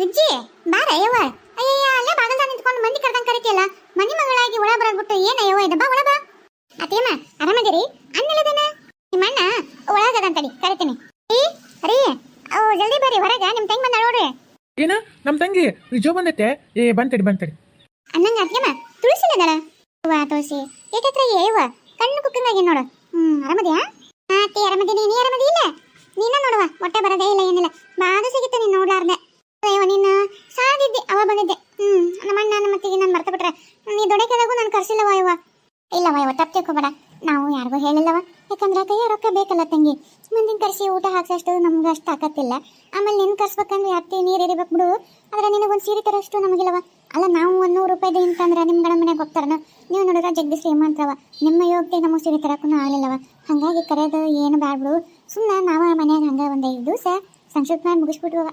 ವಿಜ್ಜಿ ಬಾರ ಯವ್ವ. ಅಯ್ಯಯ್ಯ ಅಲ್ಲೇ ಬಾಗಲ್ದ ನಿಂತ್ಕೊಂಡು ಮಂದಿ ಕರ್ದಂಗ್ ಕರಿತಿಯಲ್ಲ? ಮನಿ ಮಗಳಾಗಿ ಒಳ ಬರದ್ಬಿಟ್ಟು ಏನ ಯವ್ವ ಇದು? ಬಾ ಒಳ ಬಾ. ಅತ್ತೇಮ್ಮ ಆರಾಮದಿರಿ? ಅನ್ನಿಲ್ಲದೇನ ನಿಮ್ಮ ಅಣ್ಣ ಒಳಗದಂತಡಿ ಕರಿತೀನಿ. ರೀ ರೀ ಓ ಜಲ್ದಿ ಬರ್ರಿ ಹೊರಗ ನಿಮ್ ತಂಗಿ ಬಂದ ನೋಡ್ರಿ. ಏನ? ನಮ್ಮ ತಂಗಿ ವಿಜೋ ಬಂದೈತೆ. ಏ ಬಂತಡಿ ಬಂತಡಿ. ಅನ್ನಂಗ ಅತ್ಯಮ್ಮ ತುಳಸಿಲ್ಲದಳ ವಾ ತುಳಸಿ ಏಕತ್ರ ಏವ ಕಣ್ಣು ಕುಕ್ಕಂಗಾಗಿ ನೋಡು. ಹ್ಮ್ ಆರಾಮದಿಯಾ? ಅತ್ತಿ ಅರಮದಿ ನೀ ಆರಾಮದಿ ಇಲ್ಲ? ನೀನ ನೋಡುವ ಹೊಟ್ಟೆ ಬರದೇ ಇಲ್ಲ ಏನಿಲ್ಲ. ಬಾದು ಸಿಗಿತ್ತು ನೀನ್ ನೋಡ್ಲಾರ್ದೆ. ಅಯ್ಯೋ ನೀನು ಅವ ಬಂದಿದ್ದೆ. ಹ್ಮ್, ನಮ್ಮ ಅಣ್ಣ ನಮ್ಮ ಅತ್ತಿಗೆ ನಾನು ಮರ್ತ ಬಿಟ್ರೆ ನೀ ದೊಡ್ಡಕೆದಾಗೂ ನಾನು ಕರ್ಸಿಲ್ಲವ ಯವ್ವ? ಇಲ್ಲವ ಇವ ತಪ್ಪು ನಾವು ಯಾರಿಗೂ ಹೇಳಿಲ್ಲವ. ಯಾಕಂದ್ರೆ ಕೈಯ ರೊಕ್ಕ ಬೇಕಲ್ಲ ತಂಗಿ. ಮುಂದಿನ ಕರ್ಸಿ ಊಟ ಹಾಕ್ಸಷ್ಟು ನಮ್ಗೆ ಅಷ್ಟು ತಾಕತ್ತಿಲ್ಲ. ಆಮೇಲೆ ನಿನ್ ಕರ್ಸ್ಬೇಕಂದ್ರೆ ಅತ್ತಿ ನೀರು ಎರಿಬೇಕು ಬಿಡು. ಆದ್ರೆ ನಿನಗೊಂದು ಸೀರೆ ತರೋಷ್ಟು ನಮಗಿಲ್ಲವ. ಅಲ್ಲ, ನಾವು ಒಂದು ನೂರು ರೂಪಾಯಿದು ಅಂತಂದ್ರೆ ನಿಮ್ಮ ಗಣ ಮನೆಗೆ ಹೋಗ್ತಾರನ? ನೀವು ನೋಡಿದ್ರೆ ಜಗ್ಗಿ ಶ್ರೀಮಂತರವ. ನಿಮ್ಮ ಯೋಗ್ಯತೆ ನಮಗೆ ಸೀರೆ ತರಕ್ಕೂ ಆಗಲಿಲ್ಲವ. ಹಾಗಾಗಿ ಕರೆಯೋದು ಏನು ಬ್ಯಾಡ್ಬಿಡು ಸುಮ್ಮನೆ ನಾವು ಮನ್ಯಾಗ ಹಂಗೆ ಒಂದು ಐದು ದಿವಸ ಸಂಕ್ಷಿಪ್ತ ಮಾಡಿ ಮುಗಿಸ್ಬಿಟ್ವವ.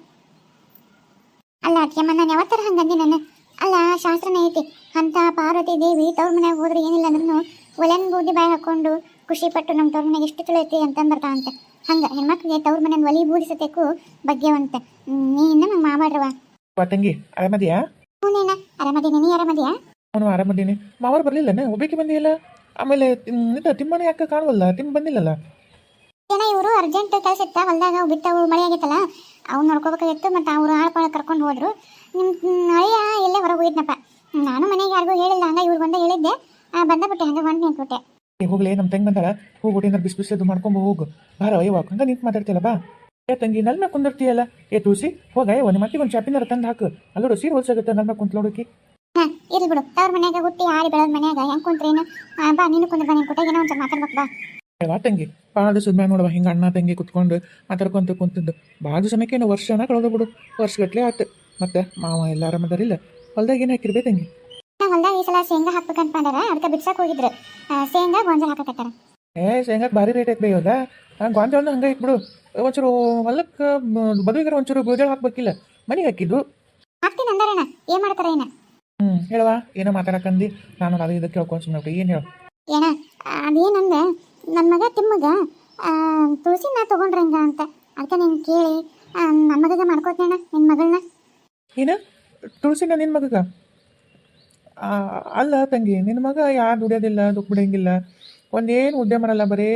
ಅಲ್ಲ ಅತ್ಯಮ್ಮ ನಾನು ಯಾವತ್ತರ ಹಂಗಂದಿ ನಾನು? ಅಲ್ಲ ಶಾಸ್ತ್ರನೇ ಐತಿ. ಅಂತ ಪಾರ್ವತಿ ದೇವಿ ತವ್ರ ಮನ್ಯಾಗ ಹೋದ್ರೆ ಏನಿಲ್ಲ ಅಂದ್ರೂ ಒಲೆನ್ ಬೂದಿ ಬಾಯಿ ಹಾಕೊಂಡು ಖುಷಿ ಪಟ್ಟು ನಮ್ಮ ತವ್ರ ಮನೆಗೆ ಎಷ್ಟು ತುಳೈತಿ ಅಂತಂದ್ ಬರ್ತಾವಂತೆ ಹಂಗ ಹೆಣ್ಮಕ್ಳಿಗೆ ತವ್ರ ಮನೆ ಒಲಿ ಬಗ್ಗೆ ಅಂತ ನೀ ಇನ್ನ ನಂಗೆ ಮಾವಾಡ್ರವ ತಂಗಿ ಆರಾಮದಿಯಾ? ಹ್ಞೂನೇನ ಅರಮದಿನಿ ನೀ ಅರಮದಿಯಾ ಅವನು ಆರಾಮದೀನಿ. ಮಾವರು ಬರ್ಲಿಲ್ಲನೆ? ಒಬ್ಬಕ್ಕೆ ಬಂದಿಲ್ಲ ಆಮೇಲೆ ನಿಂತ ತಿಮ್ಮನ ಯಾಕೆ ಕಾಣವಲ್ಲ ತಿಮ್ಮ ಬಂದಿಲ್ಲಲ್ಲ? ಏನ ಇವರು ಅರ್ಜೆಂಟ್ ಕೆಲಸ ಇತ್ತ? ಹೊಲ್ದಾಗ ಬಿತ್ತವು ಮಳೆ ಆಗೈತಲ್ಲ ಅವ್ನು ನೋಡ್ಕೋಬೇಕಾಗಿತ್ತು ಮತ್ತು ಅವರು ಆಳ್ಪಾಳ ಕರ್ಕೊಂಡು ಹೋದ್ರು. ನಿಮ್ಮ ಅಳಿಯ ಎಲ್ಲೇ ಹೊರಗೆ ಹೋಗಿದ್ನಪ್ಪ. ನಾನು ಮನೆಗೆ ಯಾರಿಗೂ ಹೇಳಿಲ್ಲ ಹಂಗ ಇವ್ರು ಬಂದ ಹೇಳಿದ್ದೆ. ಆ, ಬಂದ ಬಿಟ್ಟೆ ಹಂಗ ಹೊಂಟು ನಿಂತ್ಬಿಟ್ಟೆ. ಏ ಹೋಗ್ಲಿ ನಮ್ಮ ತಂಗಿ ಬಂದಾಳ. ಹೋಗ್ಬಿಟ್ಟು ಏನಾರು ಬಿಸಿ ಬಿಸಿದು ಮಾಡ್ಕೊಂಡು ಹೋಗು. ಬಾರ ಅಯ್ಯವ ಹಂಗ ನಿಂತು ಮಾತಾಡ್ತಿಯಲ್ಲ ಬಾ. ಏ ತಂಗಿ ನಲ್ಮ ಕುಂದಿರ್ತೀಯಲ್ಲ? ಏ ತುಳಸಿ ಹೋಗ ಏ ಒಂದು ಮತ್ತಿಗೆ ಒಂದು ಚಾಪಿನಾರ ತಂದು ಹಾಕು. ಅಲ್ಲೋಡು ಸೀರೆ ಹೊಲ್ಸಾಗುತ್ತೆ ನಲ್ಮ ಕುಂತ್ಲೋಡಕ್ಕೆ ಹಾಂ ಇರ್ಲಿ ಬಿಡು. ತವ್ರ ಮನ್ಯಾಗ ಹುಟ್ಟಿ ಆಡಿ ಬೆಳೆದ ಮನ್ಯಾಗ ಹೆಂಗೆ ಕುಂತ್ರೇನು ಬಾ ನೀನು ಕುಂದ್ರ ಬಾ ನಿನ್ ಕೊಟ್ಟಾಗ ಏನೋ ಒಂದ್ ಮಾತಾಡ್ಬೇಕು ಬಾ. ವಾ ತಂಗಿ ಭಾಳ ದಿವಸದ ಮ್ಯಾಲ ನೋಡುವ. ಹಿಂಗೆ ಅಣ್ಣ ತಂಗಿ ಕುತ್ಕೊಂಡು ಮಾತಾಡ್ಕೊಂತ ಕುಂತಿದ್ದು. ಭಾಳ ಸಮಯಕ್ಕೆ ಏನು ವರ್ಷನ ಕಳೆದು ಬಿಡು. ವರ್ಷಗಟ್ಲೆ ಆಯ್ತು ಮತ್ತೆ ಮಾವ ಎಲ್ಲ ಆರಾಮದಾರಿಲ್ಲ ಹೊಲ್ದಾಗ ಏನು ಹಾಕಿರ್ಬೇ ತಂಗಿ? ಹೊಲ್ದಾಗ ಈ ಸಲ ಶೇಂಗಾ ಹಾಕ್ಬೇಕಂತ ಬಂದಾರ ಅದಕ್ಕೆ ಬಿಡ್ಸಕ್ಕೆ ಹೋಗಿದ್ರು. ಶೇಂಗಾ ಗೊಂಜಾಳ ಹಾಕಕತ್ತಾರ. ಏ ಶೇಂಗಾಕ್ಕೆ ಭಾರಿ ರೇಟ್ ಐತೆ ಬೇ ಇವಾಗ. ಗಾಂಜಾಳನ ಹಂಗೆ ಇಟ್ಬಿಡು ಬಿಡು. ಒಂಚೂರು ಹೊಲಕ್ಕೆ ಬದುವಿಗಾರ ಒಂಚೂರು ಗೋಜಾಳ ಹಾಕ್ಬೇಕಿಲ್ಲ. ಮನೆಗೆ ಹಾಕಿದ್ದು? ಹಾಕ್ತೀನಿ ಅಂದಾರೇನ? ಏನು ಮಾಡ್ತಾರ ಏನ? ಹ್ಞೂ ಹೇಳವಾ ಏನೋ ಮಾತಾಡಕಂದಿ ನಾನು ಅದು ಇದಕ್ಕೆ ಕೇಳ್ಕೊಂಡು ಸುಮ್ಮನೆ ಏನು ಹೇಳು? ಏನ? ಅದೇನಂದ? ನನ್ನ ಮಗ ತಿಮ್ಮಗ ತುಳಸಿ ನಾ ತಗೊಂಡ್ರಂಗ ಅಂತ. ಅದಕ್ಕೆ ನೀನು ಕೇಳಿ ನನ್ನ ಮಗಗ ಮಾಡ್ಕೋತೇಣ ನಿನ್ನ ಮಗಳನ್ನ ಏನು? ತುಳಸಿನ ನಿನ್ನ ಮಗಗ? ಅಲ್ಲ ತಂಗಿ ನಿನ್ನ ಮಗ ಯಾರು ದುಡಿಯೋದಿಲ್ಲ ದುಃಖ ಬಿಡಂಗಿಲ್ಲ. ಒಂದೇನು ಉದ್ಯಮ ಮಾಡಲ್ಲ ಬರೀ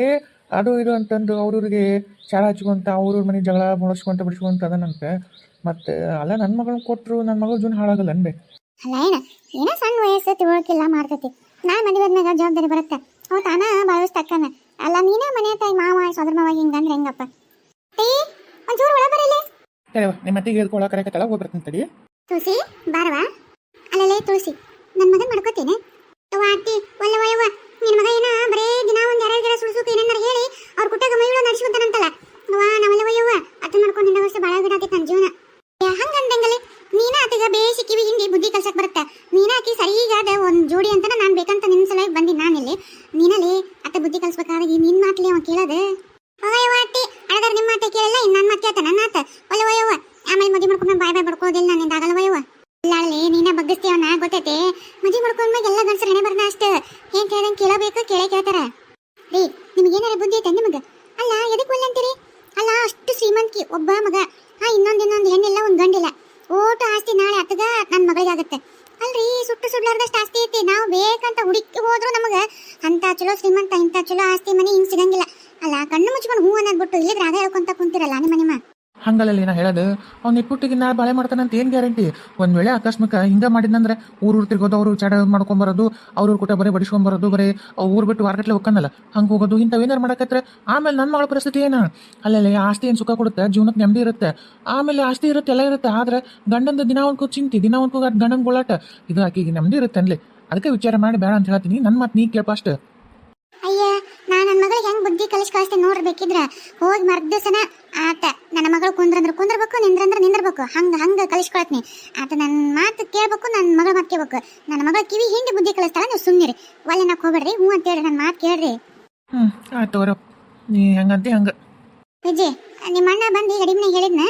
ಅದು ಇದು ಅಂತಂದು ಅವ್ರವ್ರಿಗೆ ಚಾಳ ಹಚ್ಕೊಂತ ಅವ್ರವ್ರ ಮನೆ ಜಗಳ ಬಳಸ್ಕೊಂತ ಬಿಡಿಸ್ಕೊಂತ ಅದನಂತೆ. ಮತ್ತೆ ಅಲ್ಲ ನನ್ನ ಮಗಳನ್ನ ಕೊಟ್ಟರು ನನ್ನ ಮಗಳು ಜೂನ್ ಹಾಳಾಗಲ್ಲ ಅನ್ಬೇ. ಅಲ್ಲ ಏನ ಏನೋ ಸಣ್ಣ ವಯಸ್ಸು ತಿಳುವಳಿಕೆಲ್ಲ ಮಾಡ್ತೈತಿ. ನಾನು ಮದುವೆ ಬಂದಾಗ ಜವಾಬ್ದಾರಿ ಬರುತ್ತೆ? ಅವ ತಾನ ಭಾವಿಸ್ತಕ್ಕನ. ಅಲ್ಲ ನೀನೇ ಮನೆ ತಾಯಿ ಮಾವ ಸೋದರ ಮಾವ ಹಿಂಗಂದ್ರೆ ಹೆಂಗಪ್ಪ? ಟೀ ಒಂಚೂರು ಒಳ ಬರಲಿ. ತಡೆವ ನಿಮ್ಮ ಅತ್ತಿಗೆ ಹೇಳ್ಕೊಳಕ್ಕೆ ಕರೆಕತ್ತಲ್ಲ ಹೋಗಿ ಬರ್ತೀನಿ ತಡಿ ತುಳಸಿ ಬಾರವಾ ಅಲ್ಲಲ್ಲೇ ತುಳಸಿ ನನ್ನ ಮಗನ್ ಮಾಡ್ಕೋತೇನೆ ಅವ್ವ ಅತ್ತಿ ಒಲ್ಲ ವಯವ್ವ ನಿನ್ನ ಮಗ ಏನ ಬರೇ ದಿನ ಒಂದ್ ಎರಡು ಗಿಡ ಸುಳ್ಸುಕು ಏನೇನಾರ ಹೇಳಿ ಅವ್ರ ಕುಟ್ಟಾಗ ಮೈಗಳು ನಡೆಸ್ಕೊಂತಾನಂತಲ್ಲ ಅವ್ವ ನಾವೆಲ್ಲ ವಯವ್ವ ಅತ್ತ ಮಾಡ್ಕೊಂಡು ನಿನ್ನ ವರ್ಷ ಭಾಳ ಗಿಡ ಆಕೈತೆ ನನ್ನ ಜೀವನ ಯಾ, ಹಂಗಂದಂಗಲೆ ನೀನ ಆತಿಗ ಬೇಸಿ ಕಿವಿ ಹಿಂಡಿ ಬುದ್ಧಿ ಕಲ್ಸಕ್ ಬರುತ್ತೆ ನೀನ ಆಕಿ ಸರಿಗಾದ ಒಂದ್ ಜೋಡಿ ಅಂತ ನಾನು ಬೇಕಂತ ನಿನ್ನ ಸಲ ಬಂದಿ ನಾನಿಲ್ಲಿ ನೀನಲ್ಲಿ ಅತ್ತ ಬುದ್ಧಿ ಕಲ್ಸ್ಬೇಕಾದಾಗ ನಿನ್ ಮಾತ್ಲಿ ಅವ ಕೇಳೋದು ಅವಯವ್ವ ಅತ್ತಿ ಅಳದಾರ ನಿಮ್ಮ ಮಾತೆ ಕೇಳಲ್ಲ, ಇನ್ನು ಮತ್ತೆ ನನ್ನ ಆತ ಆಮೇಲೆ ಮದುವೆ ಮಾಡ್ಕೊಂಡು ಬಾಯ್ ಬಾಯ್ ಬಡ್ಕೋದಿಲ್ಲ ನನ್ನಿಂದ ಆಗಲ್ಲ ಒಯ್ಯವ ಇಲ್ಲಾಳಲಿ ನೀನ ಬಗ್ಗಿಸ್ತೀವನ ಗೊತ್ತೈತೆ? ಮದುವೆ ಮಾಡ್ಕೊಂಡ್ಮ್ಯಾಗ ಎಲ್ಲ ಗಂಡಸರು ಹೆಣೆ ಅಷ್ಟ? ಏನ್ ಕೇಳ್ದಂಗೆ ಕೇಳಬೇಕು, ಕೇಳೇ ಕೇಳ್ತಾರ. ರೀ ನಿಮ್ಗೇನಾರ ಬುದ್ಧಿ ಐತೆ ನಿಮಗೆ? ಅಲ್ಲ ಎದಕ್ಕೆ ಒಲ್ಲೆ ಅಂತೀರಿ? ಅಲ್ಲ, ಅಷ್ಟು ಶ್ರೀಮಂತಿಕೆ, ಒಬ್ಬ ಮಗ. ಆ, ಇನ್ನೊಂದ್ ಇನ್ನೊಂದು ಹೆಣ್ಣಿಲ್ಲ, ಒಂದ್ ಗಂಡಿಲ್ಲ. ಓಟು ಆಸ್ತಿ ನಾಳೆ ಅತ್ತಗ ನನ್ನ ಮಗಳಿಗಾಗತ್ತೆ ಅಲ್ರಿ, ಸುಟ್ಟು ಸುಡ್ಲಾರ್ದಷ್ಟು ಆಸ್ತಿ ಐತಿ. ನಾವು ಬೇಕಂತ ಹುಡುಕಿ ಹೋದ್ರು ನಮಗ ಅಂತ ಚಲೋ ಶ್ರೀಮಂತ, ಇಂಥ ಚಲೋ ಆಸ್ತಿ ಮನೆ ಹಿಂಗ್ ಸಿಗಂಗಿಲ್ಲ. ಅಲ್ಲ ಕಣ್ಣು ಮುಚ್ಕೊಂಡು ಹೂ ಅನ್ನೋದ್ಬಿಟ್ಟು ಇಲ್ಲಿ ರಾಗ ಹೇಳ್ಕೊಂತ ಕುಂತಿರಲ್ಲ ನಿಮ್ಮ ನಿಮ್ಮ? ಹಂಗಲ್ಲ ನಾ ಹೇಳೋದು. ಅವ್ನ ಇಟ್ಬಿಟ್ಟಿಗೆ ನಾ ಬಾಳೆ ಮಾಡ್ತಾನಂತ ಏನು ಗ್ಯಾರಂಟಿ? ಒಂದು ವೇಳೆ ಆಕಸ್ಮಿಕ ಹಿಂಗೆ ಮಾಡಿದ್ನಂದ್ರೆ ಊರು ತಿರ್ಗೋದು ಅವರು ಚಾಡ ಮಾಡ್ಕೊಂಬರೋದು ಅವ್ರ ಕೂಟ ಬರೀ ಬಡಿಸ್ಕೊಂಬರೋದು ಬರೀ ಊರು ಬಿಟ್ಟು ವಾರಗಟ್ಲೆ ಹೋಗ್ಕನಲ್ಲ ಹಂಗೆ ಹೋಗೋದು ಇಂಥವು ಏನಾರು ಮಾಡಕತ್ರೆ? ಆಮೇಲೆ ನನ್ನ ಮಗಳ ಪರಿಸ್ಥಿತಿ ಏನ? ಅಲ್ಲಲ್ಲ ಆಸ್ತಿ ಏನು ಸುಖ ಕೊಡುತ್ತೆ ಜೀವನಕ್ಕೆ ನೆಮ್ಮದಿ ಇರುತ್ತೆ. ಆಮೇಲೆ ಆಸ್ತಿ ಇರುತ್ತೆ ಎಲ್ಲ ಇರುತ್ತೆ ಆದ್ರೆ ಗಂಡಂದು ದಿನ ಒಂದ್ಕೂ ಚಿಂತಿ ದಿನ ಒಂದ್ಕೂ ಗಂಡನ ಗೋಳಾಟ ಇದು ಆಕಿಗೆ ನೆಮ್ಮದಿ ಇರುತ್ತೆ ಅನ್ಲಿ ಅದಕ್ಕೆ ವಿಚಾರ ಮಾಡಿ ಬೇಡ ಅಂತ ಹೇಳ್ತೀನಿ ನನ್ನ ಮಾತು ನೀ ಕೇಳಪ್ಪ ಅಷ್ಟು. ಅಯ್ಯ ಹೆಂಗ್ ಬುದ್ಧಿ ಕಲಿಸ್ ಕಳಿಸ್ತೇನೆ ನೋಡ್ಬೇಕಿದ್ರ ಹೋಗಿ ಮರ್ದಿವಸನ ಆತ ನನ್ನ ಮಗಳು ಕುಂದ್ರಂದ್ರ ಕುಂದ್ರಬೇಕು ನಿಂದ್ರಂದ್ರ ನಿಂದ್ರಬೇಕು. ಹಂಗ ಹಂಗ ಕಲಿಸ್ಕೊಳತ್ನಿ. ಆತ ನನ್ನ ಮಾತು ಕೇಳ್ಬೇಕು ನನ್ನ ಮಗಳ ಮಾತು ಕೇಳ್ಬೇಕು. ನನ್ನ ಮಗಳ ಕಿವಿ ಹಿಂಡಿ ಬುದ್ಧಿ ಕಲಿಸ್ತಾಳ ನೀವು ಸುಮ್ಮನಿರಿ ಒಳ್ಳೆ ನಾಕ್ ಹೋಗ್ಬೇಡ್ರಿ ಹ್ಞೂ ಅಂತೇಳಿ ನನ್ನ ಮಾತು ಕೇಳ್ರಿ. ಹ್ಞೂ ಆಯ್ತು ನೀ ಹಂಗಂತಿ ಹಂಗೆ. ನಿಮ್ಮ ಅಣ್ಣ ಬಂದು ಈಗ ಅಡಿಮನೆ ಹೇಳಿದ್ನ?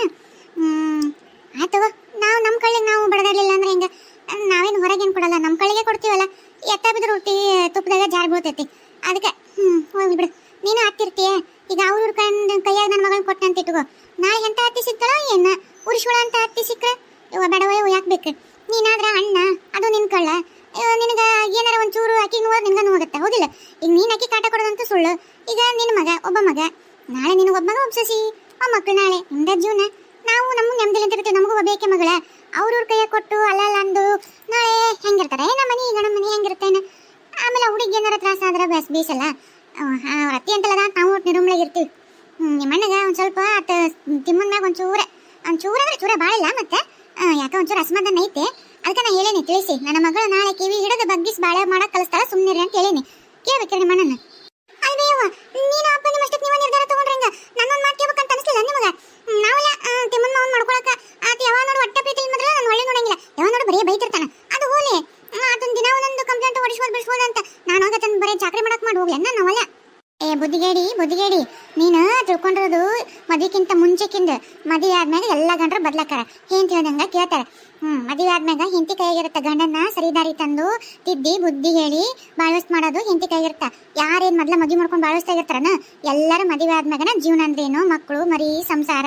ಹ್ಮ್ ಆಯ್ತವ ನಾವು ನಮ್ಮ ಕಳ್ಳಿಗೆ ನಾವು ಬಡದಾಡ್ಲಿಲ್ಲ ಅಂದ್ರೆ ಹಿಂಗ? ನಾವೇನು ಹೊರಗೇನು ಕೊಡಲ್ಲ ನಮ್ಮ ಕಳ್ಳಿಗೆ ಕೊಡ್ತೀವಲ್ಲ? ಎತ್ತ ಬಿದ್ರೂ ರೊಟ್ಟಿ ತುಪ್ಪದಾಗ ಜಾರ್ ಬೀಳ್ತೈತಿ. ಅದಕ್ಕೆ ಹ್ಞೂ ಹೋಗ್ಲಿ ಬಿಡು. ನೀನು ಹತ್ತಿರ್ತೀಯ ಈಗ ಅವ್ರ ಕಂಡು ಕೈಯಾಗ ನನ್ನ ಮಗಳನ್ನ ಕೊಟ್ಟಂತ ಇಟ್ಕೋ ನಾಳೆ ಎಂತ ಹತ್ತಿ ಸಿಗ್ತಾಳೋ ಏನ? ಉರಿಸ್ಕೊಳ ಅಂತ ಹತ್ತಿ ಸಿಕ್ಕ ಬಡವ ಯಾಕೆ ಬೇಕು ನೀನಾದ್ರ ಅಣ್ಣ ಅದು ನಿನ್ ಕಳ್ಳ ಇವ ನಿನಗ ಏನಾರ ಒಂಚೂರು ಆಕಿ ನೋಡ್ ನಿನ್ಗ ನೋವಾಗತ್ತೆ ಹೌದಿಲ್ಲ ಈಗ ನೀನ್ ಆಕಿ ಕಾಟ ಕೊಡೋದಂತೂ ಸುಳ್ಳು ಈಗ ನಿನ್ನ ಮಗ ಒಬ್ಬ ಮಗ ನಾಳೆ ನಿನಗೆ ಒಬ್ಬ ಮಗ ಒಬ್ಬ ಸಸಿ ಆ ಮಕ್ಳು ನಾಳೆ ನಿಮ್ದ ಜೀವನ ನಾವು ನಮ್ಮ ನೆಮ್ಮದಿ ಅಂತಿರ್ತೀವಿ ನಮಗೂ ಒಬ್ಬೇಕೆ ಮಗಳ ಅವ್ರವ್ರ ಕೈಯ ಕೊಟ್ಟು ಅಲ್ಲಲ್ಲ ಅಂದು ನಾಳೆ ಹೆಂಗಿರ್ತಾರೆ ನಮ್ಮ ಮನೆ ಈಗ ನಮ್ಮ ಮನೆ ಹೆಂಗಿರ್ತೇನೆ ಆಮೇಲೆ ಹುಡುಗಿ ಏನಾರ ತ್ರಾಸ ಬೀಸಲ್ಲ ಬೇಸ್ ಬೇಸಲ್ಲ ಅವ್ರ ಅತ್ತಿ ಅಂತಲ್ಲ ನಾವು ನಿರುಮ್ಳಾಗ ಇರ್ತೀವಿ. ನಿಮ್ಮ ಅಣ್ಣಗ ಒಂದ್ ಸ್ವಲ್ಪ ಆತ ಒಂದು ಮ್ಯಾಗ ಒಂಚೂರ ಒಂಚೂರ ಅಂದ್ರೆ ಚೂರ ಬಾಳಿಲ್ಲ ಮತ್ತೆ? ಯಾಕೆ ಒಂಚೂರ ಅಸಮಾಧಾನ ಐತೆ. ಅದಕ್ಕೆ ನಾ ಹೇಳೇನಿ ತಿಳಿಸಿ. ನನ್ನ ಮಗಳು ನಾಳೆ ಕಿವಿ ಹಿಡಿದು ಬಗ್ಗಿಸ್ ಬಾಳೆ ಮಾಡಕ್ ಕಲಿಸ್ತಾಳ ಸುಮ್ಮನಿರಿ ಅಂತ ಹೇಳೇನಿ. ಕೇಳ್ಬೇಕ್ರಿ ನಿಮ್ಮ ಅಣ್ಣನ. ಅಲ್ವೇ ಅವ್ವ, ನೀನು ಅಪ್ಪ ನಿಮ್ಮ ಅಷ್ಟಕ್ಕೆ ನೀವು ನಿರ್ಧಾರ ತಗೊಂಡ್ರೆ ಹೆಂಗ? ನನ್ನೊಂದು ಮಾತು ಕೇಳ್ಬೇಕಂತ ಅನಿಸ್ಲಿಲ್ಲ ನಿಮಗ? ನಾವೆಲ್ಲ ತಿಮ್ಮನ ತಿಮ್ಮನ್ ಮಾವನ್ ಮಾಡ್ಕೊಳಕ ಆತ ಯಾವ ನೋಡು ಹೊಟ್ಟೆ ಪ್ರೀತಿ ಇಲ್ಮದ್ರ ನಾನು ಒಳ್ಳೆ ನೋಡಂಗಿಲ್ಲ ಯಾವ ನೋಡು ಬರೀ ಬೈತಿರ್ತಾನ ಅದು ಹೋಲಿ ಅದೊಂದು ದಿನ ಒಂದೊಂದು ಕಂಪ್ಲೇಂಟ್ ಹೊಡಿಸ್ಬೋದು ಬಿಡಿಸ್ಬೋದು ಅಂತ ನಾನು ಹೋಗ ತನ್ನ ಬರೀ ಚಾಕ್ರಿ ಮಾಡಕ್ ಮಾಡಿ ಹೋಗ್ಲಿ ಅನ್ನ ನಾವಲ್ಲ ಏ ಬುದ್ಧಿಗೇಡಿ ಬುದ್ಧಿಗೇಡಿ ನೀನು ತಿಳ್ಕೊಂಡಿರೋದು ಮುಂಚೆಕಿಂದ ಮದುವೆ ಆದ್ಮೇಲೆ ಎಲ್ಲ ಗಂಡ್ರು ಬದ್ಲಾಕಾರ ಏನ್ ಹೇಳ್ದಂಗ ಕೇಳ್ತಾರೆ. ಹ್ಮ್, ಮದುವೆ ಆದ್ಮ್ಯಾಗ ಹೆಂಡತಿ ಕೈಯಾಗಿರುತ್ತ ಗಂಡನ್ನ ಸರಿದಾರಿ ತಂದು ತಿದ್ದಿ ಬುದ್ಧಿ ಹೇಳಿ ಬಾಳ್ವಸ್ ಮಾಡೋದು ಹಿಂತಿ ಕೈಯಾಗಿರುತ್ತ ಯಾರೇನ್ ಮೊದ್ಲ ಮದುವೆ ಮಾಡ್ಕೊಂಡು ಬಾಳ್ವಸ್ತಾ ಇರ್ತಾರನ ಎಲ್ಲರೂ ಮದುವೆ ಆದ್ಮ್ಯಾಗನ ಜೀವನ ಅಂದ್ರೇನು ಮಕ್ಕಳು ಮರಿ, ಸಂಸಾರ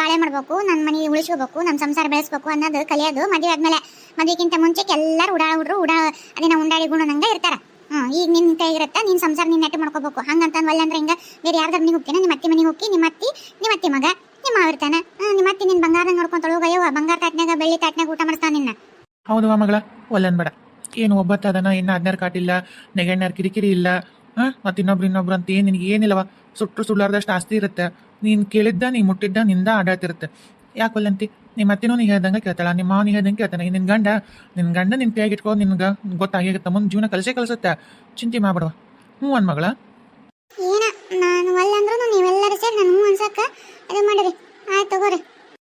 ಬಾಳೆ ಮಾಡ್ಬೇಕು ನನ್ನ ಮನೆ ಉಳಿಸ್ಕೋಬೇಕು ನಮ್ಮ ಸಂಸಾರ ಬೆಳೆಸ್ಬೇಕು ಅನ್ನೋದು ಕಲಿಯೋದು ಮದುವೆ ಆದ್ಮೇಲೆ. ಮದುವೆಗಿಂತ ಮುಂಚೆಕ್ಕೆ ಎಲ್ಲರೂ ಉಡಾ ಹುಡ್ರು ಉಡಾ ಅದೇನ ಉಂಡಾಡಿ ಗುಣನಂಗ ಇರ್ತಾರ. ಹ್ಮ್ ಈಗ ಕೈ ಕೈಗಿರತ್ತ ನಿನ್ ಸಂಸಾರ ನೀನ್ ನೆಟ್ಟು ಮಾಡ್ಕೋಬೇಕು. ಹಂಗಂತ ಅನ್ವಲ್ಲ ಅಂದ್ರೆ ಹಿಂಗ ಬೇರೆ ಯಾರ್ದಾರ ಮನೆಗೆ ಹೋಗ್ತೇನೆ ನಿಮ್ಮ ಅತ್ತಿ ಮನೆಗೆ ಹೋಗಿ ನಿಮ್ಮ ಅತ್ತಿ ನಿಮ್ಮ ಅತ್ತಿ ಮಗ ನಿಮ್ಮ ಮಾವಿರ್ತಾನ ನಿಮ್ಮ ಅತ್ತಿ ನಿನ್ ಬಂಗಾರ ನೋಡ್ಕೊಂತ ಅಯ್ಯೋ ಬಂಗಾರ ತಾಟ್ನಾಗ ಬೆಳ್ಳಿ ತಾಟ್ನಾಗ ಊಟ ಮಾಡಿಸ್ತಾನ ನಿನ್ನ. ಹೌದು ಮಗಳ ಒಲ್ಲನ್ ಬೇಡ ಏನು ಒಬ್ಬತ್ತ ಅದನ್ನ ಇನ್ನು ಹದಿನಾರು ಕಾಟಿಲ್ಲ, ನೆಗಣ್ಣಾರು ಕಿರಿಕಿರಿ ಇಲ್ಲ, ಹಾಂ, ಮತ್ತು ಇನ್ನೊಬ್ರು ಇನ್ನೊಬ್ರು ಅಂತ ಏನು ನಿನಗೆ ಏನಿಲ್ಲವ. ಸುಟ್ಟು ಸುಳ್ಳಾರ್ದಷ್ಟು ಆಸ್ತಿ ಇರುತ್ತೆ. ನೀನು ಕೇಳಿದ್ದ ನೀ ಮುಟ್ಟಿದ್ದ, ನಿಂದ ಆಡಾತಿರುತ್ತೆ ಯಾಕೆ ಒಲ್ಲಂತಿ ನಿಮ್ಮ ನೀ ಹೇಳ್ದಂಗೆ ಕೇಳ್ತಾಳ ನಿಮ್ಮ ಮಾವನಿ ಹೇಳ್ದಂಗೆ ಕೇಳ್ತಾನೆ. ನಿನ್ನ ಗಂಡ ನಿನ್ನ ಗಂಡ ನಿನ್ನ ಕೈಯಾಗ ಇಟ್ಕೋ ನಿನ್ಗೆ ಗೊತ್ತಾಗಿರುತ್ತೆ ಮುಂದೆ ಜೀವನ ಕಲಸೇ ಕಲಿಸುತ್ತೆ? ಚಿಂತೆ ಮಾಡ್ಬಿಡವ. ಹ್ಞೂ ಅನ್ಮಗಳ. ಮಗಳ ಏನ, ನಾನು ಅಲ್ಲ ಅಂದ್ರೂ ನೀವೆಲ್ಲರೂ ಸೇರಿ ನಾನು ಹ್ಞೂ ಅನ್ಸಕ್ಕ ಇದು ಮಾಡಿರಿ ಆಯ್ತು ತಗೋರಿ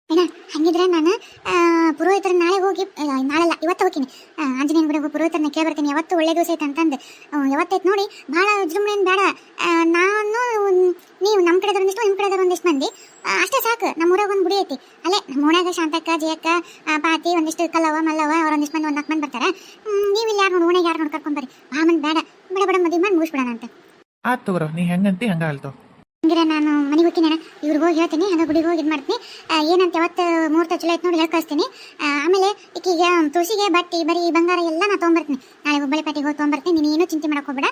ಏನ ಹಂಗಿದ್ರೆ ನಾನು ಆ, ಪುರೋಹಿತರ ನಾಳೆ ಹೋಗಿ ಆ, ನಾಳೆಲ್ಲ ಇವತ್ತು ಹೋಗ್ತೀನಿ ಆ, ಆಂಜನೇಯನ ಗುಡಿಗೆ ಹೋಗಿ ಪುರೋಹಿತರನ್ನ ಕೇಳ್ಬರ್ತೀನಿ ಯಾವತ್ತು ಒಳ್ಳೆ ದಿವಸ ಐತೆ ಅಂತಂದು ಆ, ಯಾವತ್ತೈತೆ ನೋಡಿ ಭಾಳ ವಿಜೃಂಭಣೆಯನ್ನು ಬೇಡ ಆ, ನಾನು ಒಂದ್- ನೀವು ನಮ್ಮ ಕಡೆದವ್ರು ಒಂದಿಷ್ಟು ನಿಮ್ಮ ಕಡೆದವ್ರು ಒಂದಿಷ್ಟು ಮಂದಿ ಆ, ಅಷ್ಟೇ ಸಾಕು ನಮ್ಮ ಊರಾಗ ಒಂದು ಗುಡಿ ಐತಿ ಅಲ್ಲೇ ನಮ್ಮ ಓಣ್ಯಾಗ ಶಾಂತಕ್ಕ ಜಯಕ್ಕ ಆ, ಪಾತಿ ಒಂದಿಷ್ಟು ಕಲ್ಲವ ಮಲ್ಲವ ಅವ್ರ ಒಂದಿಷ್ಟು ಮಂದಿ ಒಂದು ನಾಲ್ಕು ಮಂದಿ ಬರ್ತಾರೆ ನೀವು ಇಲ್ಲಿ ಯಾರು ನೋಡಿ ಓಣೆಗೆ ಯಾರು ನೋಡಿ ಕರ್ಕೊಂಡ್ ಬರ್ರಿ. ಮಾಮನ್ ಬೇಡ. ಬಡ ಬಡ ಮದುವೆ ಮಾಡಿ ಮುಗಿಸ್ಬಿಡೋಣ ಅಂತ. ಆಯ್ತು ತಗೋರ ನೀ ಹೆಂಗಂತಿ ಹಂಗ ಆಲ್ತು ಹಂಗಿರ ನಾನು ಮನೆಗೆ ಹೋಗ್ತೀನಿ ಇವ್ರಿಗೆ ಹೋಗಿ ಹೇಳ್ತೀನಿ ಹಂಗ ಗುಡಿಗೆ ಹೋಗಿ ಇದು ಮಾಡ್ತೀನಿ. ಏನಂತ ಯಾವತ್ತು ಮುಹೂರ್ತ ಚಲೋ ಐತೆ ನೋಡಿ ಹೇಳಿ ಕಳಿಸ್ತೀನಿ ಆಮೇಲೆ ಈಕೀಗ ತುಳಸಿಗೆ ಬಟ್ಟೆ ಬರೀ ಬಂಗಾರ ಎಲ್ಲ ನಾ ತೊಗೊಂಬರ್ತೀನಿ. ನಾಳೆ ಹುಬ್ಬಳ್ಳಿ ಪೇಟೆಗೆ ಹೋಗಿ ತೊಗೊಂಬರ್ತೀನಿ ನೀನು ಏನೂ ಚಿಂತೆ ಮಾಡಕ್ಕೆ ಹೋಗ್ಬೇಡ.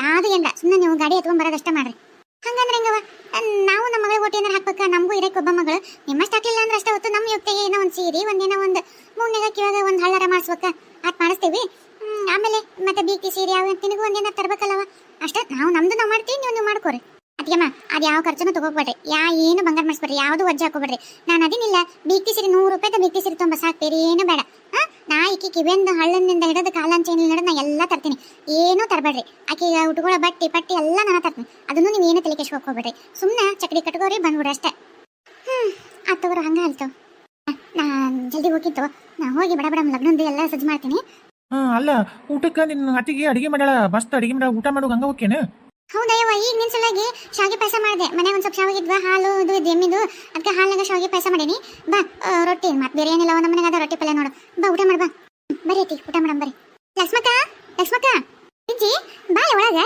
ಯಾವುದು ಏನ ಸುಮ್ಮನೆ ನೀವು ಗಾಡಿ ಎತ್ಕೊಂಡ್ ಬರೋದಷ್ಟೇ ಮಾಡ್ರಿ. ಹಂಗಂದ್ರೆ ಹೆಂಗವ ನಾವು ನಮ್ಮ ಮಗಳಿಗೆ ಓಟಿ ಅಂದ್ರೆ ಹಾಕ್ಬೇಕ? ನಮಗೂ ಇರಕ್ಕೆ ಒಬ್ಬ ಮಗಳು. ನಿಮ್ಮಷ್ಟು ಹಾಕ್ಲಿಲ್ಲ ಅಂದ್ರೆ ಅಷ್ಟೇ ಹೊತ್ತು ನಮ್ಮ ಯುಕ್ತಿಗೆ ಏನೋ ಒಂದು ಸೀರೆ ಒಂದೇನೋ ಒಂದು ಮೂರ್ನೆಗ ಕಿವಾಗ ಒಂದು ಹಳ್ಳಾರ ಮಾಡಿಸ್ಬೇಕ ಅಟ್ ಮಾಡಿಸ್ತೀವಿ ಹ್ಮ್, ಆಮೇಲೆ ಸೀರೆ ಯಾವ ನಿನಗೂ ಒಂದೇನ ತರ್ಬೇಕಲ್ಲವ? ಅಷ್ಟೇ, ನಾವು ನಮ್ದು ನಾವು ಮಾಡ್ತೀವಿ, ನೀವು ನೀವು ಮಾಡ್ಕೋರಿ. ಅದಕ್ಕೆಮ್ಮ ಅದು ಯಾವ ಖರ್ಚನ್ನು ತಗೋಬೇಡ್ರಿ. ಯಾ, ಏನು ಬಂಗಾರ ಮಾಡಿಸ್ಬೇಡ್ರಿ, ಯಾವುದು ವಜ್ಜೆ ಹಾಕೋಬೇಡ್ರಿ ನಾನು ಅದಿನಿಲ್ಲ ಬೀಕ್ತಿ ಸಿರಿ, ನೂರು ರೂಪಾಯಿ ಬೀಕ್ತಿ ಸಿರಿ ತುಂಬ ಸಾಕ್ತೀರಿ ಏನು ಬೇಡ. ಹಾ? ನಾ ಈಕಿ ಕಿವಿಯಿಂದ ಹಳ್ಳನಿಂದ ಹಿಡಿದು ಕಾಲಂಚೇನಿ ಹಿಡಿದು ನಾ ಎಲ್ಲ ತರ್ತೀನಿ. ಏನೂ ತರಬೇಡ್ರಿ. ಆಕೆ ಉಟ್ಕೊಳ್ಳೋ ಬಟ್ಟೆ, ಪಟ್ಟಿ ಎಲ್ಲ ನಾನು ತರ್ತೀನಿ. ಅದನ್ನು ನೀವು ಏನು ತಲೆ ಕೆಸ್ಕೊಕ್ ಹೋಗ್ಬೇಡ್ರಿ. ಸುಮ್ಮನೆ ಚಕಡಿ ಕಟ್ಕೋರಿ ಬಂದ್ಬಿಡ್ರಿ ಅಷ್ಟೇ. ಹ್ಮ್, ಆತವ್ರು ಹಂಗೆ ಆಯ್ತು. ನಾನು ಜಲ್ದಿ ಹೋಗಿತ್ತು ನಾ ಹೋಗಿ ಬಡ ಬಡ ಲಗ್ನದ್ದು ಎಲ್ಲ ಸಜ್ಜು ಮಾಡ್ತೀನಿ. ಹಾಂ, ಅಲ್ಲ, ಊಟಕ್ಕೆ ನಿನ್ನ ಅತ್ತಿಗೆ ಅಡಿಗೆ ಮಾಡ್ಯಾಳ, ಮಸ್ತ್ ಅಡಿಗೆ ಮಾಡ ಊಟ ಮಾಡು, ಹಂಗ ಓಕೆನ ಹೌದಯ್ಯವ ಈಗ ನಿನ್ ಸಲಾಗಿ ಶಾವಿಗೆ ಪಾಯಸ ಮಾಡಿದೆ. ಮನೆ ಒಂದ್ ಸ್ವಲ್ಪ ಶಾವಿಗೆ ಇದ್ವಾ, ಹಾಲು, ಇದು ಇದು, ಎಮ್ಮಿದು ಅದಕ್ಕೆ ಹಾಲಿನಾಗ ಶಾವಿಗೆ ಪಾಯಸ ಮಾಡೀನಿ. ಬಾ ರೊಟ್ಟಿ, ಮತ್ತೆ ಬೇರೆ ಏನಿಲ್ಲ ನಮ್ಮ ಮನೆಗೆ ರೊಟ್ಟಿ ಪಲ್ಯ ನೋಡು. ಬಾ, ಊಟ ಮಾಡ್, ಬಾ. ಬರೀ ಊಟ ಮಾಡಮ್ ಬರ್ರಿ ಲಕ್ಷ್ಮಕ್ಕ ಲಕ್ಷ್ಮಕ್ಕ ಬಾ ಒಳಗ.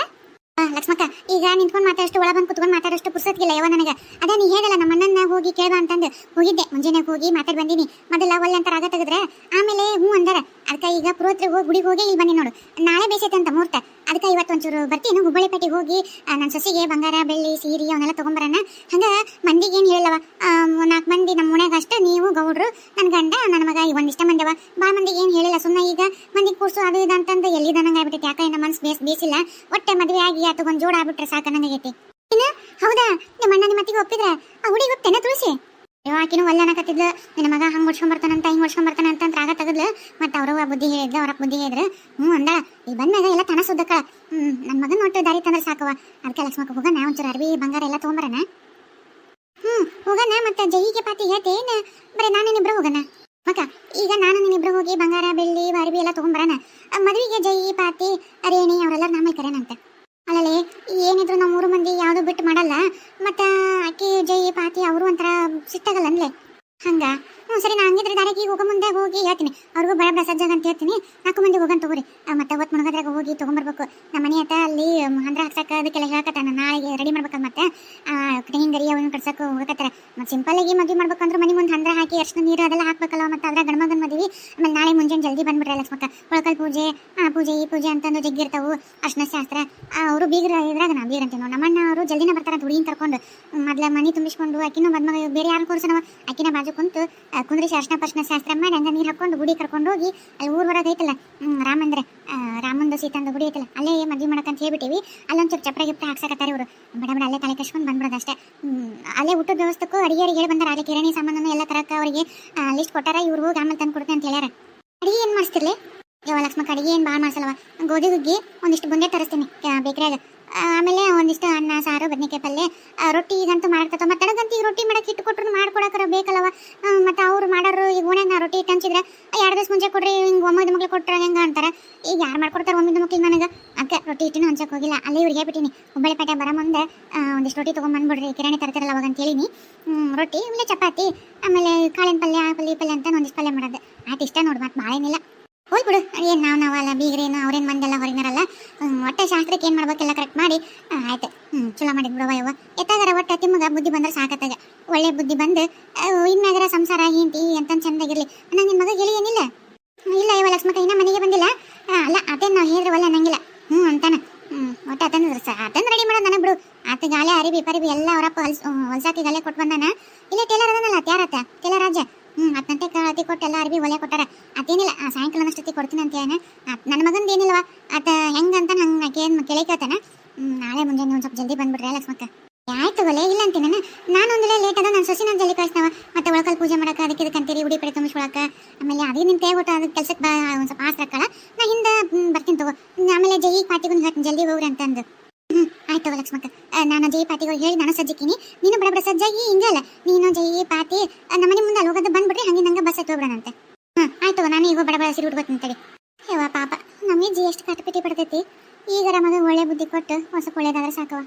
ಲಕ್ಷ್ಮಕ್ಕ, ಈಗ ನಿಂತ್ಕೊಂಡು ಮಾತಾಡಷ್ಟು ಒಳ ಬಂದು ಕುತ್ಕೊಂಡು ಮಾತಾಡಷ್ಟು ಪುರ್ಸತ್ಗಿಲ್ಲ ಯಾವ ನನಗೆ. ಅದೇ ನೀ ಹೇಳಲ್ಲ ನಮ್ಮ ಅಣ್ಣನ ಹೋಗಿ ಕೇಳ್ಬಾ ಅಂತಂದು. ಹೋಗಿದ್ದೆ, ಮುಂಜಾನೆ ಹೋಗಿ ಮಾತಾಡಿ ಬಂದಿನಿ. ಮೊದಲ ಒಳ್ಳೆ ಅಂತ ರಾಗ ತೆಗೆದ್ರೆ, ಆಮೇಲೆ ಹ್ಞೂ ಅಂದಾರ. ಅದಕ್ಕೆ ಈಗ ಪುರೋತ್ರಿಗೆ ಹೋಗಿ ಗುಡಿಗೆ ಹೋಗಿ ಇಲ್ಲಿ ಬನ್ನಿ ನೋಡು. ನಾಳೆ ಬೇಸೈತೆ ಅಂತ ಮುಹೂರ್ತ. ಅದಕ್ಕೆ ಇವತ್ತು ಒಂಚೂರು ಬರ್ತೀನಿ. ಹುಬ್ಬಳ್ಳಿ ಪೇಟೆಗೆ ಹೋಗಿ ನನ್ನ ಸೊಸೆಗೆ ಬಂಗಾರ, ಬೆಳ್ಳಿ, ಸೀರೆ ಅವನ್ನೆಲ್ಲ ತೊಗೊಂಬರೋಣ. ಹಂಗ ಮಂದಿಗೆ ಏನು ಹೇಳವ ನಾಲ್ಕು ಮಂದಿ ನಮ್ಮ ಮನ್ಯಾಗ ಅಷ್ಟೇ ನೀವು, ಗೌಡ್ರು ನನ್ನ ಗಂಡ ನನ್ನ ಮಗ ಈ ಒಂದಿಷ್ಟ ಮಂದಿವ ಭಾಳ ಮಂದಿಗೆ ಏನು ಹೇಳಿಲ್ಲ ಸುಮ್ಮನೆ ಈಗ ಮಂದಿಗೆ ಕೂರ್ಸು, ಅದು ಇದು ಅಂತಂದು ಎಲ್ಲಿದಂಗೆ ಆಗ್ಬಿಟ್ಟೈತೆ ಯಾಕೆ ನಮ್ಮ ಮನಸ್ಸು ಬೇಸ್, ಬೇಸಿಲ್ಲ. ಒಟ್ಟೆ ಮದುವೆ ಆಗಿ ಆತು ಒಂದು ಜೋಡ ಆಗ್ಬಿಟ್ರೆ ಸಾಕು ನನಗೈತಿ ಹೌದಾ? ನಿಮ್ಮ ಅಣ್ಣ ನಿಮ್ಮ ಮತ್ತಿಗೆ ಒಪ್ಪಿದ್ರ ಆ ಹುಡುಗಿ ಗೊತ್ತೇನ ತುಳಸಿ. ಅಯ್ಯೋ, ಆಕಿನೂ ಒಲ್ಲೆ ಅನ್ನಕತ್ತಿದ್ಲು. ನಿನ್ನ ಮಗ ಹಂಗೆ ಹೊಡ್ಸ್ಕೊಂಬರ್ತಾನಂತ ಹಿಂಗೆ ಹೊಡ್ಸ್ಕೊಂಬರ್ತಾನ ಅಂತ ರಾಗ ತೆಗದ್ಲು. ಮತ್ತೆ ಅವ್ರವ್ವ ಬುದ್ಧಿ ಹೇಳಿದ್ಲು, ಅವ್ರ ಬುದ್ಧಿ ಹೇಳಿದ್ರು. ಹ್ಞೂ ಅಂದ ಈ ಬಂದಾಗ ಎಲ್ಲ ತನ ಸುದ್ದಕ್ಕಳ. ಹ್ಞೂ ನನ್ನ ಮಗನ ನೋಟು ದಾರಿ ತಂದ್ರೆ ಸಾಕವ ಅದಕ್ಕೆ ಲಕ್ಷ್ಮಕ್ಕ ಹೋಗನ ಒಂಚೂರು ಅರ್ವಿ, ಬಂಗಾರ ಎಲ್ಲ ತೊಗೊಂಬರಣ. ಹ್ಞೂ, ಹೋಗಣ ಮತ್ತೆ ಜೈಗೆ ಪಾತಿ ಹೇಳ್ತೆ. ಬರೀ ನಾನು ನಿನ್ನಿಬ್ರು ಹೋಗೋಣ. ಮಕ್ಕ, ಈಗ ನಾನು ನಿನ್ನಿಬ್ರು ಹೋಗಿ ಬಂಗಾರ, ಬೆಳ್ಳಿ, ಅರ್ವಿ ಎಲ್ಲ ತೊಗೊಂಬರೋಣ. ಮದುವೆಗೆ ಜೈ ಪಾತಿ ರೇಣಿ ಅವರೆಲ್ಲರೂ ನಮ್ಮಲ್ಲಿ ಕರೆನಂತೆ ಅಲ್ಲಲ್ಲಿ ಏನಿದ್ರು ನಾವು ಮೂರು ಮಂದಿ ಯಾವುದು ಬಿಟ್ಟು ಮಾಡಲ್ಲ ಮತ್ತು ಅಕ್ಕಿ ಜೈ ಪಾತಿ ಅವರು ಒಂಥರ ಸಿಟ್ಟಾಗಲ್ಲ ಅನ್ಲೆ ಹಂಗ ಹ್ಞೂ ಸರಿ ನಾ ಹಂಗಿದ್ರೆ ದಾರಿಗೆ ಈಗ ಹೋಗೋ ಮುಂದೆ ಹೋಗಿ ಹೇಳ್ತೀನಿ ಅವ್ರಿಗೂ ಬಡ ಬಡ ಸಜ್ಜಾಗ ಅಂತ ಹೇಳ್ತೀನಿ ನಾಲ್ಕು ಮಂದಿ ಹೋಗನ್ ತಗೋರಿ ಆ, ಮತ್ತೆ ಅವತ್ತು ಮುಳುಗದ್ರಾಗ ಹೋಗಿ ತೊಗೊಂಬರ್ಬೇಕು ನಮ್ಮ ಮನೆ ಹತ್ರ ಅಲ್ಲಿ ಮ್, ಹಂದ್ರ ಹಾಕ್ಸಕ್ಕೆ ಅದಕ್ಕೆಲ್ಲ ಹೇಳಕತ್ತಾನ ನಾಳೆಗೆ ರೆಡಿ ಮಾಡ್ಬೇಕಂತ ಮತ್ತೆ ತೆಂಗಿನಗರಿ ಅವನ್ನ ಕಟ್ಸಕ್ಕೆ ಹೋಗಕತ್ತಾರ ಮತ್ತೆ ಸಿಂಪಲ್ ಆಗಿ ಮದುವೆ ಮಾಡ್ಬೇಕಂದ್ರೆ ಮನೆ ಮುಂದೆ ಹಂದ್ರ ಹಾಕಿ ಅರ್ಶಿನ ನೀರು ಅದೆಲ್ಲ ಹಾಕ್ಬೇಕಲ್ಲ ಮತ್ತೆ ಅದ್ರ ಗಣಮಗನ ಮದುವೆ? ಆಮೇಲೆ ನಾಳೆ ಮುಂಜಾನೆ ಜಲ್ದಿ ಬಂದ್ಬಿಡ್ರೆ ಲಕ್ಷ್ಮಕ್ಕ ಕೊಳಕಲ್ ಪೂಜೆ, ಆ ಪೂಜೆ, ಈ ಪೂಜೆ ಅಂತಂದು ಜಗ್ಗಿರ್ತಾವು ಅರ್ಶನ ಶಾಸ್ತ್ರ. ಅವರು ಬೀಗ್ರ ಇದ್ರಾಗ ನಾ ಅಂತೀವಿ ನೋಡಿ. ನಮ್ಮಣ್ಣ ಅವರು ಜಲ್ದಿನ ಬರ್ತಾರ ಹುಡುಗಿನ ಕರ್ಕೊಂಡು. ಮೊದ್ಲ ಮನೆ ತುಂಬಿಸ್ಕೊಂಡು ಆಕಿನ ಮದ್ಮಗ ಬೇರೆ ಯಾರು ಕೂರ್ಸನವ? ಆಕಿನ ಬಾಜು ಕುಂತು ಕುಂದ್ರಿಸಿ ಅರ್ಶನ ಪರ್ಶನ ಶಾಸ್ತ್ರ ಮಾಡಿ ಹಂಗ ನೀರು ಹಾಕೊಂಡು ಗುಡಿ ಕರ್ಕೊಂಡು ಹೋಗಿ ಅಲ್ಲಿ ಊರ್ ಹೊರಗೆ ಐತಲ್ಲ ರಾಮಂದ್ರ ರಾಮಂದು ಸೀತಾಂದು ಗುಡಿ ಐತಲ್ಲ, ಅಲ್ಲೇ ಮದ್ವೆ ಮಾಡಕಂತ ಹೇಳ್ಬಿಟ್ಟಿವಿ. ಅಲ್ಲೊಂಚೂರು ಚಪ್ರ ಗಿಪ್ರ ಹಾಕ್ಸಕತ್ತಾರೆ ಇವರು. ಬಡ ಬಡ ಅಲ್ಲೇ ತಲೆ ಕಟ್ಸ್ಕೊಂಡು ಬಂದ್ಬಿಡೋದು ಅಷ್ಟೇ. ಅಲ್ಲೇ ಊಟದ ವ್ಯವಸ್ಥೆಗೂ ಅಡಿಗೆ ಹೇಳಿ ಬಂದಾರ. ಅಲ್ಲಿ ಕಿರಾಣಿ ಸಾಮಾನು ಎಲ್ಲ ತರಕ ಅವರಿಗೆ ಲಿಸ್ಟ್ ಕೊಟ್ಟಾರ ಹೋಗಿ ಆಮೇಲೆ ತಂದು ಕೊಡ್ತೇನೆ ಅಂತ ಹೇಳ್ಯಾರ. ಅಡಿಗೆ ಏನು ಮಾಡಿಸ್ತಿರ್ಲಿ? ಯಾವ ಲಕ್ಷ್ಮಕ್ಕ, ಅಡಿಗೆ ಏನು ಭಾಳ ಮಾಡಿಸಲ್ವ ಗೋಧಿ ಹುಗ್ಗಿ ಒಂದಿಷ್ಟು ಬುಂದೆ ತರಿಸ್ತೀನಿ ಬೇಕ್ರಿಯಾಗ. ಆಮೇಲೆ ಒಂದಿಷ್ಟು ಅನ್ನ, ಸಾರು, ಬದನೆಕಾಯಿ ಪಲ್ಯ ರೊಟ್ಟಿ ಈಗಂತೂ ಮಾಡ್ಕತ್ತ ಮತ್ತೆ ನನಗಂತೂ ಈಗ ರೊಟ್ಟಿ ಮಾಡಕ್ಕೆ ಇಟ್ಟು ಕೊಟ್ಟರು ಮಾಡ್ಕೊಡಕ್ಕೆ ಬೇಕಲ್ಲವ? ಮತ್ತೆ ಅವ್ರು ಮಾಡೋರು ಈಗ ಓಣ್ಯಾಗ ರೊಟ್ಟಿ ಇಟ್ಟು ಹಂಚಿದ್ರೆ ಎರಡು ದಿವಸ ಮುಂಚೆ ಕೊಡ್ರಿ, ಹಿಂಗೆ ಒಮ್ಮದ ಮಕ್ಳು ಕೊಟ್ಟರೆ ಹೆಂಗ ಅಂತಾರೆ. ಈಗ ಯಾರು ಮಾಡ್ಕೊಡ್ತಾರೆ ಒಮ್ಮಿದ ಮಕ್ಳಿಗೆ ನನಗೆ? ಅಕ್ಕ, ರೊಟ್ಟಿ ಇಟ್ಟು ಹಂಚಕ್ಕೆ ಹೋಗಿಲ್ಲ. ಅಲ್ಲೇ ಇವ್ರಿಗೆ ಹೇಳ್ಬಿಟ್ಟಿನಿ, ಹುಬ್ಬಳ್ಳಿ ಪೇಟೆ ಬರೋ ಮುಂದೆ ಒಂದಿಷ್ಟು ರೊಟ್ಟಿ ತೊಗೊಂಬಂದ್ಬಿಡ್ರಿ ಕಿರಾಣಿ ತರ್ತಿರಲ್ಲ ಅವಾಗ ಅಂತ ಹೇಳಿನಿ. ರೊಟ್ಟಿ, ಆಮೇಲೆ ಚಪಾತಿ, ಆಮೇಲೆ ಕಾಳಿನ ಪಲ್ಯ ಪಲ್ಯ ಪಲ್ಯ ಅಂತ ಒಂದಿಷ್ಟು ಪಲ್ಯ ಮಾಡೋದು. ಆಯ್ತು ಇಷ್ಟ ನೋಡಿ ಮತ್ತೆ ಭಾಳ ಹೋಯ್ ಬಿಡು ಏನು ನಾವು ನಾವಲ್ಲ ಬೀಗ್ರೇನು, ಅವ್ರೇನು ಮಂದೆಲ್ಲ ಹೊರಗಿನಾರಲ್ಲ ಒಟ್ಟೆ ಶಾಸ್ತ್ರಕ್ಕೆ ಏನು ಮಾಡ್ಬೇಕೆಲ್ಲ ಕರೆಕ್ಟ್ ಮಾಡಿ ಆಯ್ತು. ಹ್ಞೂ ಚಲೋ ಮಾಡಿದ್ ಬಿಡವ ಯವ್ವ ಎತ್ತಾಗರ ಒಟ್ಟು ತಿಮ್ಮಗ ಬುದ್ಧಿ ಬಂದ್ರೆ ಸಾಕತ್ತಾಗ. ಒಳ್ಳೆ ಬುದ್ಧಿ ಬಂದು ಇನ್ನಾಗರ ಸಂಸಾರ ಹಿಂತಿ ಅಂತ ಚಂದಾಗಿರ್ಲಿ. ನಾನು ನಿನ್ನ ಮಗ ಹೇಳಿ ಏನಿಲ್ಲ? ಇಲ್ಲ ಯವ್ವ ಲಕ್ಷ್ಮಕ್ಕ, ಇನ್ನ ಮನೆಗೆ ಬಂದಿಲ್ಲ. ಅಲ್ಲ ಅದೇನು ನಾವು ಹೇಳಿದ್ರವಲ್ಲ ಅನ್ನಂಗಿಲ್ಲ ಹ್ಞೂ ಅಂತಾನ. ಒಟ್ಟು ಅತಂದ್ರೆ ಅತಂದು ರೆಡಿ ಮಾಡೋದು ನನಗೆ ಬಿಡು. ಆತ ಗಾಲೆ, ಅರಿಬಿ, ಪರಿಬಿ, ಎಲ್ಲ ಅವರಪ್ಪ ಹೊಲ್ಸ್, ಹೊಲ್ಸಾಕಿ ಗಾಲೆ ಕೊಟ್ಟು ಬಂದಾನ. ಇಲ್ಲೇ ಟೇಲರ್ ಅದನಲ್ಲ ತ್ಯಾರತ್ತ ಟೇಲರ್ ರಾಜ ಹ್ಞೂ ಹತ್ತು ಗಂಟೆ ಕಳತಿ ಕೊಟ್ಟು ಎಲ್ಲ ಅರ್ಬಿ ಒಲೆ ಕೊಟ್ಟಾರ. ಅದೇನಿಲ್ಲ ಸಾಯಂಕಾಲ ಅಷ್ಟೊತ್ತಿಗೆ ಕೊಡ್ತೀನಿ ಅಂತ ಹೇಳ ನನ್ನ ಮಗಂದು ಏನಿಲ್ಲವ ಆತ ಹೆಂಗಂತ ನಂಗೆ ಕೇಳಿ ಕೇಳಿಕತ್ತಾನ ನಾಳೆ ಮುಂಜಾನೆ ಒಂದು ಸ್ವಲ್ಪ ಜಲ್ದಿ ಬಂದ್ಬಿಡ್ರಿ ಲಕ್ಷ್ಮಕ್ಕ ಆಯ್ತು ಒಲೆ, ಇಲ್ಲ ಅಂತೀನಿ ನಾನು. ನಾನು ಒಂದಿಲ್ಲ ಲೇಟ್ ಅದ ನನ್ನ ಸೊಸಿ ನಾನು ಜಲ್ದಿ ಕಳಿಸ್ತಾವ ಮತ್ತೆ ಒಳಕಲ್ ಪೂಜೆ ಮಾಡೋಕೆ, ಅದಕ್ಕೆ ಇದಕ್ಕೆ ಅಂತೀರಿ ಉಡಿ ಪಡೆ ತುಂಬಿಸ್ಕೊಳಕ. ಆಮೇಲೆ ಅದೇ ನಿನ್ ಕೈ ಅದಕ್ಕೆ ಕೆಲಸಕ್ಕೆ ಬಾ, ಒಂದು ಸ್ವಲ್ಪ ಆಸ್ರ ಹಾಕಲ್ಲ. ನಾ ಹಿಂದೆ ಬರ್ತೀನಿ ತಗೋ. ಆಮೇಲೆ ಜೈ ಪಾರ್ಟಿಗೂ ಹೇಳ್ತೀನಿ ಜಲ್ದಿ ಹೋಗ್ರಿ ಅಂತಂದು. ಆಯ್ತು ಲಕ್ಷ್ಮಕ್ಕ. ನಾನು ಜೈ ಪಾತಿಗಳು ಹೇಳಿ ನಾನು ಸಜ್ಜಿಕಿನಿ. ನೀನು ಬಡ ಬಡ ಸಜ್ಜಾಗಿ ಹಿಂಗಲ್ಲ ನೀನು ಜೈ ಪಾತಿ ನಮ್ಮನೆ ನಮ್ಮ ಮನೆ ಮುಂದೆ ಅಲ್ಲಿ ಹೋಗೋದು ಬಂದ್ಬಿಟ್ರೆ ಹಂಗೆ ನಂಗೆ ಬಸ್ ಹತ್ತಿ ಹೋಗ್ಬಿಡೋಣಂತೆ. ಹಾಂ, ಆಯ್ತು ನಾನು ಈಗ ಬಡ ಬಡ ಸಿರಿ ಹುಡ್ಕೋತಂತೇಳಿ ಹೇವಾ ಪಾಪ, ನಮಗೆ ಜಿ ಎಷ್ಟು ಕಟ್ಟಪಿಟಿ ಪಡ್ತೈತಿ. ಈಗ ಮಗ ಒಳ್ಳೆ ಬುದ್ಧಿ ಕೊಟ್ಟು ಹೊಸ ಒಳ್ಳೇದಾದ್ರೆ ಸಾಕವ